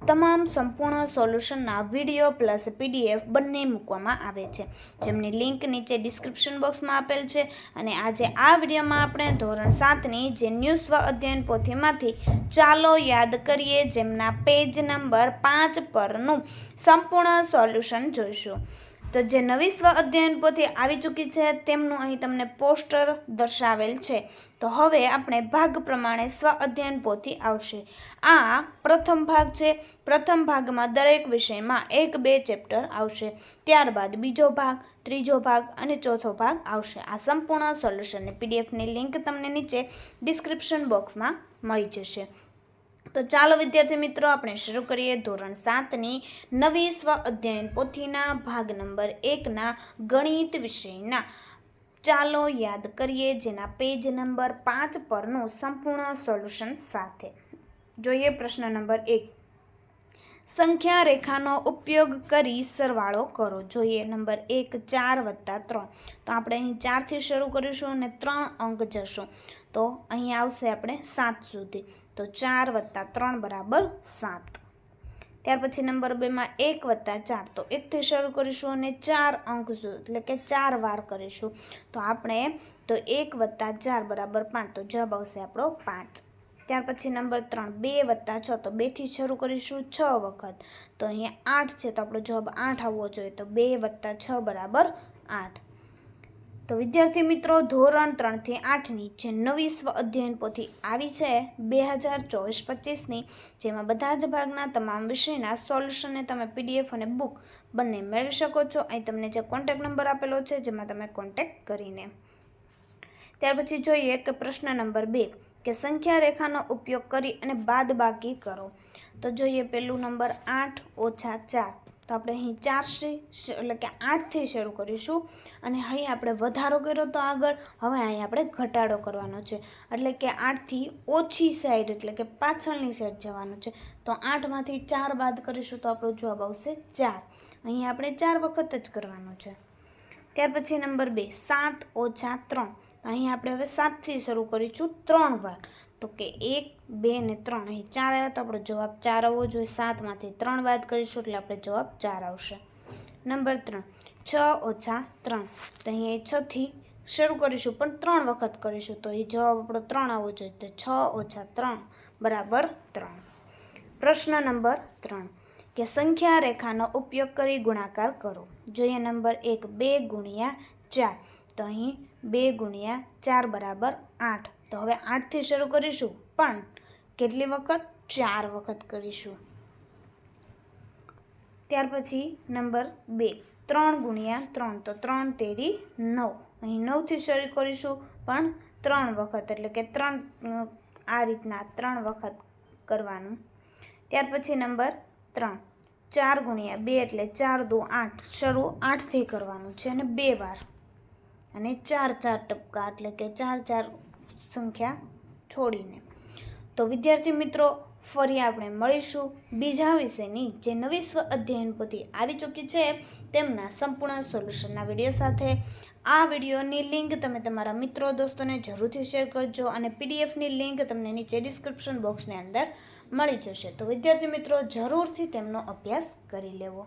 તમામ સંપૂર્ણ સોલ્યુશનના video plus PDF બંને મૂકવામાં આવે છે. જેમની લિંક નીચે ડિસ્ક્રિપ્શન બોક્સમાં આપેલ છે અને આજે આ વિડીયોમાં આપણે ધોરણ સાતની જે ન્યૂ સ્વ અધ્યયન પોથીમાંથી ચાલો યાદ કરીએ જેમના પેજ નંબર પાંચ પરનું સંપૂર્ણ સોલ્યુશન જોઈશું. તો જે નવી સ્વ અધ્યયન પોથી આવી ચૂકી છે, તેમનું અહીં તમને પોસ્ટર દર્શાવેલ છે. તો હવે આપણે ભાગ પ્રમાણે સ્વ અધ્યયન પોથી આવશે. આ પ્રથમ ભાગ છે. પ્રથમ ભાગમાં દરેક વિષયમાં એક બે ચેપ્ટર આવશે. ત્યારબાદ બીજો ભાગ, ત્રીજો ભાગ અને ચોથો ભાગ આવશે. આ સંપૂર્ણ સોલ્યુશનની પીડીએફની લિંક તમને નીચે ડિસ્ક્રિપ્શન બોક્સમાં મળી જશે. તો ચાલો વિદ્યાર્થી મિત્રો, આપણે શરૂ કરીએ ધોરણ સાતની નવી સ્વ અધ્યયન પોથીના ભાગ નંબર એકના ગણિત વિષયના. ચાલો યાદ કરીએ જેના પેજ નંબર પાંચ પરનું સંપૂર્ણ સોલ્યુશન સાથે. જોઈએ પ્રશ્ન નંબર એક. સંખ્યા રેખાનો ઉપયોગ કરી સરવાળો કરો. જોઈએ, નંબર એક, ચાર વત્તા ત્રણ. તો આપણે અહીં ચારથી શરૂ કરીશું અને ત્રણ અંક જશું. તો અહીં આવશે આપણે સાત સુધી. તો ચાર વત્તા ત્રણ બરાબર સાત. ત્યાર પછી નંબર બેમાં એક વત્તા ચાર. તો એકથી શરૂ કરીશું અને ચાર અંક એટલે કે ચાર વાર કરીશું. તો આપણે, તો એક વત્તા ચાર બરાબર પાંચ. તો જવાબ આવશે આપણો પાંચ. ત્યાર પછી નંબર ત્રણ, બે વત્તા છ. તો બેથી શરૂ કરીશું છ વખત. તો અહીંયા આઠ છે, તો આપણો જવાબ આઠ આવવો જોઈએ. તો બે વત્તા છ બરાબર આઠ. તો વિદ્યાર્થી મિત્રો, ધોરણ ત્રણથી આઠની જે નવી સ્વ અધ્યયન પોથી આવી છે બે હજાર ચોવીસ પચીસની, જેમાં બધા જ ભાગના તમામ વિષયના સોલ્યુશનને તમે પીડીએફ અને બુક બંને મેળવી શકો છો. અહીં તમને જે કોન્ટેક નંબર આપેલો છે, જેમાં તમે કોન્ટેક કરીને. ત્યાર પછી જોઈએ કે પ્રશ્ન નંબર બે. કે સંખ્યા રેખાનો ઉપયોગ કરી અને બાદબાકી કરો. તો જોઈએ પહેલું નંબર આઠ ઓછા ચાર. તો આપણે અહીં ચારથી એટલે કે આઠથી શરૂ કરીશું. અને અહીં આપણે વધારો કર્યો તો આગળ. હવે અહીં આપણે ઘટાડો કરવાનો છે. એટલે કે આઠથી ઓછી સાઈડ, એટલે કે પાછળની સાઈડ જવાનું છે. તો આઠમાંથી ચાર બાદ કરીશું તો આપણો જવાબ આવશે ચાર. અહીં આપણે ચાર વખત જ કરવાનો છે. ત્યાર પછી નંબર બે, સાત ઓછા ત્રણ. તો અહીં આપણે હવે સાતથી શરૂ કરીશું ત્રણ વાર. તો કે એક, બે ને ત્રણ. અહીં ચાર આવ્યા તો આપણો જવાબ ચાર આવવો જોઈએ. સાતમાંથી ત્રણ બાદ કરીશું એટલે આપણે જવાબ ચાર આવશે. નંબર ત્રણ, છ ઓછા ત્રણ. તો અહીં છથી શરૂ કરીશું, પણ ત્રણ વખત કરીશું. તો એ જવાબ આપણો ત્રણ આવવો જોઈએ. તો છ ઓછા ત્રણ બરાબર ત્રણ. પ્રશ્ન નંબર ત્રણ, કે સંખ્યા રેખાનો ઉપયોગ કરી ગુણાકાર કરો. જોઈએ નંબર એક, બે ગુણ્યા ચાર. તો અહીં બે ગુણ્યા ચાર બરાબર આઠ. તો હવે આઠથી શરૂ કરીશું, પણ કેટલી વખત? ચાર વખત કરીશું. ત્યાર પછી નંબર બે, ત્રણ ગુણ્યા ત્રણ. તો ત્રણ તેરી નવ. અહીં નવથી શરૂ કરીશું, પણ ત્રણ વખત. એટલે કે ત્રણ આ રીતના ત્રણ વખત કરવાનું. ત્યાર પછી નંબર ત્રણ. ચાર ગુણ્યા બે એટલે ચાર દો આઠ. શરૂ આઠથી કરવાનું છે અને બે વાર. અને ચાર ચાર ટપકા એટલે કે ચાર ચાર સંખ્યા છોડીને. તો વિદ્યાર્થી મિત્રો, ફરી આપણે મળીશું બીજા વિષયની જે નવી સ્વ અધ્યયન પોથી આવી ચૂકી છે તેમના સંપૂર્ણ સોલ્યુશનના વીડિયો સાથે. આ વિડીયોની લિંક તમે તમારા મિત્રો, દોસ્તોને જરૂરથી શેર કરજો અને પીડીએફની લિંક તમને નીચે ડિસ્ક્રિપ્શન બોક્સની અંદર મળી જશે. તો વિદ્યાર્થી મિત્રો જરૂરથી તેમનો અભ્યાસ કરી લેવો.